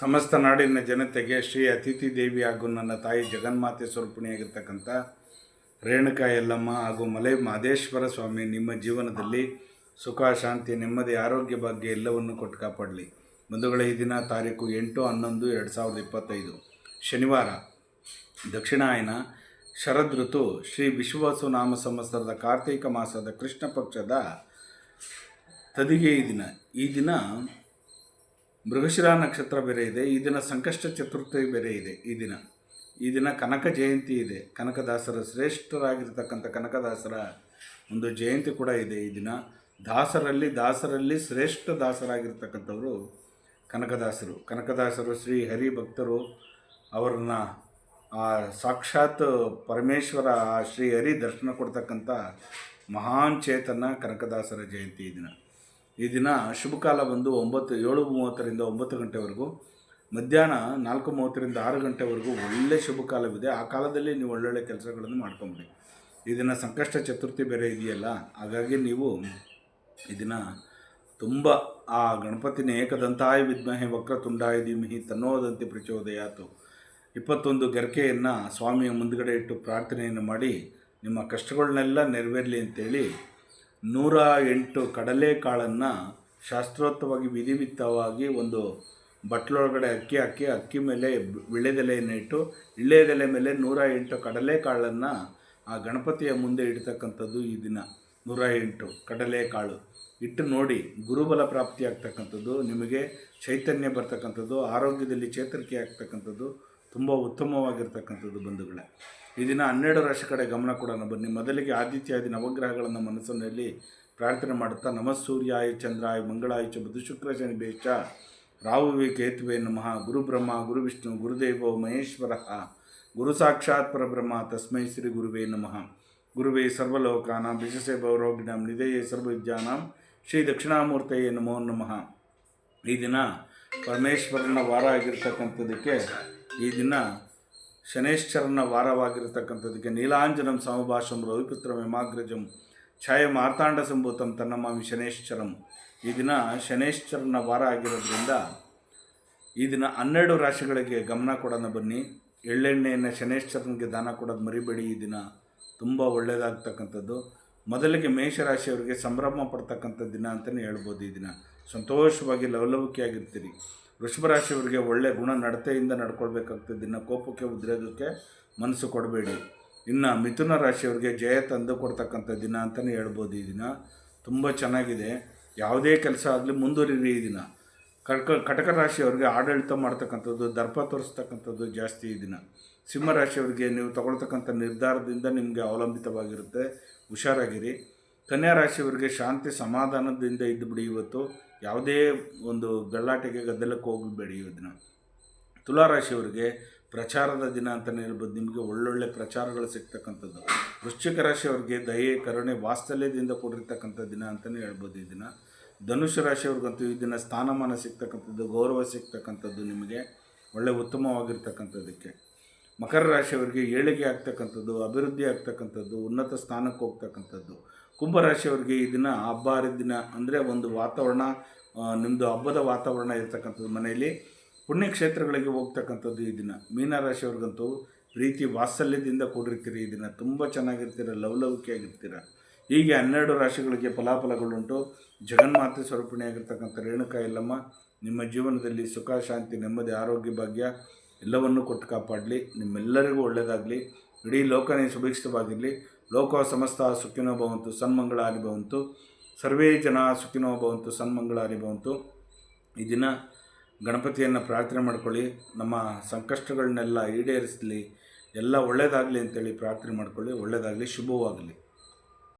ಸಮಸ್ತ ನಾಡಿನ ಜನತೆಗೆ ಶ್ರೀ ಅತಿಥಿ ದೇವಿ ಹಾಗೂ ನನ್ನ ತಾಯಿ ಜಗನ್ಮಾತೆ ಸ್ವರೂಪಿಣಿಯಾಗಿರ್ತಕ್ಕಂಥ ರೇಣುಕಾ ಯಲ್ಲಮ್ಮ ಹಾಗೂ ಮಲೆ ಮಹದೇಶ್ವರ ಸ್ವಾಮಿ ನಿಮ್ಮ ಜೀವನದಲ್ಲಿ ಸುಖ, ಶಾಂತಿ, ನೆಮ್ಮದಿ, ಆರೋಗ್ಯ ಭಾಗ್ಯ ಎಲ್ಲವನ್ನು ಕೊಟ್ಟು ಕಾಪಾಡಲಿ. ಬಂಧುಗಳ, ಈ ದಿನ ತಾರೀಕು ಎಂಟು, ಹನ್ನೊಂದು, ಎರಡು ಸಾವಿರದ ಇಪ್ಪತ್ತೈದು. ಶನಿವಾರ, ದಕ್ಷಿಣಾಯನ ಶರದ್ ಋತು, ಶ್ರೀ ವಿಶ್ವಾಸು ನಾಮ ಸಂವತ್ಸರದ ಕಾರ್ತೀಕ ಮಾಸದ ಕೃಷ್ಣ ಪಕ್ಷದ ತದಿಗೆ ಈ ದಿನ. ಈ ದಿನ ಮೃಗಶಿರ ನಕ್ಷತ್ರ ಬೇರೆ ಇದೆ, ಈ ದಿನ ಸಂಕಷ್ಟ ಚತುರ್ಥಿ ಬೇರೆ ಇದೆ, ಈ ದಿನ. ಈ ದಿನ ಕನಕ ಜಯಂತಿ ಇದೆ. ಕನಕದಾಸರ ಶ್ರೇಷ್ಠರಾಗಿರ್ತಕ್ಕಂಥ ಕನಕದಾಸರ ಒಂದು ಜಯಂತಿ ಕೂಡ ಇದೆ ಈ ದಿನ. ದಾಸರಲ್ಲಿ ದಾಸರಲ್ಲಿ ಶ್ರೇಷ್ಠ ದಾಸರಾಗಿರ್ತಕ್ಕಂಥವರು ಕನಕದಾಸರು. ಕನಕದಾಸರು ಶ್ರೀ ಹರಿ ಭಕ್ತರು ಅವರನ್ನ ಆ ಸಾಕ್ಷಾತ್ ಪರಮೇಶ್ವರ ಶ್ರೀ ಹರಿ ದರ್ಶನ ಕೊಡ್ತಕ್ಕಂಥ ಮಹಾನ್ ಚೇತನ ಕನಕದಾಸರ ಜಯಂತಿ ಈ ದಿನ. ಈ ದಿನ ಶುಭಕಾಲ ಬಂದು ಒಂಬತ್ತು, ಏಳು ಮೂವತ್ತರಿಂದ ಒಂಬತ್ತು ಗಂಟೆವರೆಗೂ, ಮಧ್ಯಾಹ್ನ ನಾಲ್ಕು ಮೂವತ್ತರಿಂದ ಆರು ಗಂಟೆವರೆಗೂ ಒಳ್ಳೆ ಶುಭ ಕಾಲವಿದೆ. ಆ ಕಾಲದಲ್ಲಿ ನೀವು ಒಳ್ಳೊಳ್ಳೆ ಕೆಲಸಗಳನ್ನು ಮಾಡ್ಕೊಂಬಿಡಿ. ಈ ದಿನ ಸಂಕಷ್ಟ ಚತುರ್ಥಿ ಬೇರೆ ಇದೆಯಲ್ಲ, ಹಾಗಾಗಿ ನೀವು ಈ ದಿನ ತುಂಬ ಆ ಗಣಪತಿನ ಏಕದಂತಾಯ ವಿದ್ಮಹೆ ವಕ್ರತುಂಡಾಯ ಧೀಮಹಿ ತನ್ನೋದಂತೆ ಪ್ರಚೋದಯಾತು. ಇಪ್ಪತ್ತೊಂದು ಗರಿಕೆಯನ್ನು ಸ್ವಾಮಿಯ ಮುಂದುಗಡೆ ಇಟ್ಟು ಪ್ರಾರ್ಥನೆಯನ್ನು ಮಾಡಿ, ನಿಮ್ಮ ಕಷ್ಟಗಳನ್ನೆಲ್ಲ ನೆರವೇರಲಿ ಅಂತೇಳಿ ನೂರ ಎಂಟು ಕಡಲೆಕಾಳನ್ನು ಶಾಸ್ತ್ರೋಕ್ತವಾಗಿ ವಿಧಿವಿತ್ತವಾಗಿ ಒಂದು ಬಟ್ಲೊಳಗಡೆ ಅಕ್ಕಿ ಹಾಕಿ, ಅಕ್ಕಿ ಮೇಲೆ ವಿಳೆದೆಲೆಯನ್ನು ಇಟ್ಟು ವಿಳ್ಳೆದೆಲೆ ಮೇಲೆ ನೂರ ಎಂಟು ಕಡಲೆಕಾಳನ್ನು ಆ ಗಣಪತಿಯ ಮುಂದೆ ಇಡ್ತಕ್ಕಂಥದ್ದು ಈ ದಿನ. ನೂರ ಎಂಟು ಕಡಲೆಕಾಳು. ಇಟ್ಟು ನೋಡಿ, ಗುರುಬಲ ಪ್ರಾಪ್ತಿ ಆಗ್ತಕ್ಕಂಥದ್ದು ನಿಮಗೆ ಚೈತನ್ಯ ಬರ್ತಕ್ಕಂಥದ್ದು, ಆರೋಗ್ಯದಲ್ಲಿ ಚೇತರಿಕೆ ಆಗ್ತಕ್ಕಂಥದ್ದು ತುಂಬ ಉತ್ತಮವಾಗಿರ್ತಕ್ಕಂಥದ್ದು ಬಂಧುಗಳೇ. ಈ ದಿನ ಹನ್ನೆರಡು ರಾಶಿ ಕಡೆ ಗಮನ ಕೊಡೋಣ. ಬನ್ನಿ, ಮೊದಲಿಗೆ ಆದಿತ್ಯಾದಿ ನವಗ್ರಹಗಳನ್ನು ಮನಸ್ಸಿನಲ್ಲಿ ಪ್ರಾರ್ಥನೆ ಮಾಡುತ್ತಾ, ನಮಃ ಸೂರ್ಯಾಯ, ಚಂದ್ರಾಯ, ಮಂಗಳಾಯ, ಚ ಬುಧ, ಶುಕ್ರ, ಶನಿ, ಬೇಷ ರಾಹುವಿ ಕೇತುವೆ, ನಮಃ, ಗುರು ಬ್ರಹ್ಮ, ಗುರು ವಿಷ್ಣು, ಗುರುದೇವೋ, ಮಹೇಶ್ವರ, ಗುರು ಸಾಕ್ಷಾತ್ ಪರಬ್ರಹ್ಮ, ತಸ್ಮೈ ಶ್ರೀ ಗುರುವೇ ನಮಃ. ಗುರುವೇ ಸರ್ವಲೋಕಾನಾಂ ಬಿಜಸೆ ಭೌರೋಗಿಣಾಂ ನಿಧೇಯೇ ಸರ್ವವಿದ್ಯಾನಾಂ, ಶ್ರೀ ದಕ್ಷಿಣಾಮೂರ್ತಯೇ ನಮೋ ನಮಃ. ಈ ದಿನ ಪರಮೇಶ್ವರನ ವಾರ ಆಗಿರ್ತಕ್ಕಂಥದ್ದಕ್ಕೆ ಈ ದಿನ ಶನೇಶ್ವರನ ವಾರವಾಗಿರತಕ್ಕಂಥದ್ದಕ್ಕೆ ನೀಲಾಂಜನಂ ಸಮಭಾಷಂ ರವಿಪುತ್ರ ವಿಮಾಗ್ರಜಂ ಛಾಯ ಮಾರ್ತಾಂಡ ಸಂಭೂತಂ ತನ್ನಮಾಮಿ ಶನೇಶ್ವರಂ ಈ ದಿನ ಶನೇಶ್ವರನ ವಾರ ಆಗಿರೋದ್ರಿಂದ ಈ ದಿನ ಹನ್ನೆರಡು ರಾಶಿಗಳಿಗೆ ಗಮನ ಕೊಡೋಣ ಬನ್ನಿ. ಎಳ್ಳೆಣ್ಣೆಯನ್ನು ಶನೇಶ್ವರನಿಗೆ ದಾನ ಕೊಡೋದು ಮರಿಬೇಡಿ. ಈ ದಿನ ತುಂಬ ಒಳ್ಳೆಯದಾಗ್ತಕ್ಕಂಥದ್ದು ಮೊದಲಿಗೆ ಮೇಷರಾಶಿಯವರಿಗೆ ಸಂಭ್ರಮ ಪಡ್ತಕ್ಕಂಥ ದಿನ ಅಂತಲೇ ಹೇಳ್ಬೋದು ಈ ದಿನ. ಸಂತೋಷವಾಗಿ ಲವಲವಿಕೆಯಾಗಿರ್ತೀರಿ. ವೃಷಭ ರಾಶಿಯವರಿಗೆ ಒಳ್ಳೆಯ ಗುಣ ನಡತೆಯಿಂದ ನಡ್ಕೊಳ್ಬೇಕಾಗ್ತದೆ. ದಿನ ಕೋಪಕ್ಕೆ ಉದ್ರೇಕಕ್ಕೆ ಮನಸ್ಸು ಕೊಡಬೇಡಿ. ಇನ್ನು ಮಿಥುನ ರಾಶಿಯವರಿಗೆ ಜಯ ತಂದು ಕೊಡ್ತಕ್ಕಂಥ ದಿನ ಅಂತಲೇ ಹೇಳ್ಬೋದು ಈ ದಿನ. ತುಂಬ ಚೆನ್ನಾಗಿದೆ. ಯಾವುದೇ ಕೆಲಸ ಆಗಲಿ ಮುಂದುವರಿರಿ ಈ ದಿನ. ಕಟಕ ಕಟಕ ರಾಶಿಯವರಿಗೆ ಆಡಳಿತ ಮಾಡ್ತಕ್ಕಂಥದ್ದು, ದರ್ಪ ತೋರಿಸ್ತಕ್ಕಂಥದ್ದು ಜಾಸ್ತಿ ಈ ದಿನ. ಸಿಂಹರಾಶಿಯವರಿಗೆ ನೀವು ತಗೊಳ್ತಕ್ಕಂಥ ನಿರ್ಧಾರದಿಂದ ನಿಮಗೆ ಅವಲಂಬಿತವಾಗಿರುತ್ತೆ. ಹುಷಾರಾಗಿರಿ. ಕನ್ಯಾ ರಾಶಿಯವರಿಗೆ ಶಾಂತಿ ಸಮಾಧಾನದಿಂದ ಇದ್ದುಬಿಡಿ ಇವತ್ತು. ಯಾವುದೇ ಒಂದು ಗಲ್ಲಾಟೆಗೆ ಗದ್ದಲಕ್ಕೆ ಹೋಗಬೇಡಿ ದಿನ ತುಲಾರಾಶಿಯವರಿಗೆ ಪ್ರಚಾರದ ದಿನ ಅಂತಲೇ ಹೇಳ್ಬೋದು. ನಿಮಗೆ ಒಳ್ಳೊಳ್ಳೆ ಪ್ರಚಾರಗಳು ಸಿಗ್ತಕ್ಕಂಥದ್ದು. ವೃಶ್ಚಿಕ ರಾಶಿಯವರಿಗೆ ದಯೆ, ಕರುಣೆ, ವಾತ್ಸಲ್ಯದಿಂದ ಕೂಡಿರ್ತಕ್ಕಂಥ ದಿನ ಅಂತಲೇ ಹೇಳ್ಬೋದು ಈ ದಿನ. ರಾಶಿ ರಾಶಿಯವ್ರಿಗಂತೂ ಈ ದಿನ ಸ್ಥಾನಮಾನ ಸಿಗ್ತಕ್ಕಂಥದ್ದು, ಗೌರವ ಸಿಗ್ತಕ್ಕಂಥದ್ದು ನಿಮಗೆ. ಒಳ್ಳೆ ಉತ್ತಮವಾಗಿರ್ತಕ್ಕಂಥದ್ದಕ್ಕೆ. ಮಕರ ರಾಶಿಯವರಿಗೆ ಏಳಿಗೆ ಆಗ್ತಕ್ಕಂಥದ್ದು, ಅಭಿವೃದ್ಧಿ ಆಗ್ತಕ್ಕಂಥದ್ದು, ಉನ್ನತ ಸ್ಥಾನಕ್ಕೆ ಹೋಗ್ತಕ್ಕಂಥದ್ದು. ಕುಂಭರಾಶಿಯವರಿಗೆ ಈ ದಿನ ಹಬ್ಬ ಹರಿದಿನ ಅಂದರೆ ಒಂದು ವಾತಾವರಣ ನಿಮ್ಮದು ಹಬ್ಬದ ವಾತಾವರಣ ಇರ್ತಕ್ಕಂಥದ್ದು ಮನೆಯಲ್ಲಿ. ಪುಣ್ಯಕ್ಷೇತ್ರಗಳಿಗೆ ಹೋಗ್ತಕ್ಕಂಥದ್ದು ಈ ದಿನ. ಮೀನರಾಶಿಯವ್ರಿಗಂತೂ ಪ್ರೀತಿ ವಾತ್ಸಲ್ಯದಿಂದ ಕೂಡಿರ್ತೀರಿ ಈ ದಿನ. ತುಂಬ ಚೆನ್ನಾಗಿರ್ತೀರ, ಲವಲವಿಕೆಯಾಗಿರ್ತೀರ. ಹೀಗೆ ಹನ್ನೆರಡು ರಾಶಿಗಳಿಗೆ ಫಲಾಫಲಗಳುಂಟು ಜಗನ್ಮಾತೆ ಸ್ವರೂಪಿಣಿಯಾಗಿರ್ತಕ್ಕಂಥ ರೇಣುಕಾ ಎಲ್ಲಮ್ಮ ನಿಮ್ಮ ಜೀವನದಲ್ಲಿ ಸುಖ, ಶಾಂತಿ, ನೆಮ್ಮದಿ, ಆರೋಗ್ಯ, ಭಾಗ್ಯ ಎಲ್ಲವನ್ನೂ ಕೊಟ್ಟು ಕಾಪಾಡಲಿ. ನಿಮ್ಮೆಲ್ಲರಿಗೂ ಒಳ್ಳೆಯದಾಗಲಿ ಇಡೀ ಲೋಕನೇ ಸುಭಿಕ್ಷಿತವಾಗಿರಲಿ. ಲೋಕ ಸಮಸ್ತ ಸುಖಿನೋ ಭವಂತು ಸನ್ಮಂಗಳಾನಿ ಭವಂತು, ಸರ್ವೇ ಜನ ಸುಖಿನೋ ಭವಂತು ಸನ್ಮಂಗಳಾನಿ ಭವಂತು. ಈ ದಿನ ಗಣಪತಿಯನ್ನು ಪ್ರಾರ್ಥನೆ ಮಾಡ್ಕೊಳ್ಳಿ, ನಮ್ಮ ಸಂಕಷ್ಟಗಳನ್ನೆಲ್ಲ ಈಡೇರಿಸಲಿ, ಎಲ್ಲ ಒಳ್ಳೆಯದಾಗಲಿ ಅಂತೇಳಿ ಪ್ರಾರ್ಥನೆ ಮಾಡ್ಕೊಳ್ಳಿ ಒಳ್ಳೆಯದಾಗಲಿ ಶುಭವಾಗಲಿ.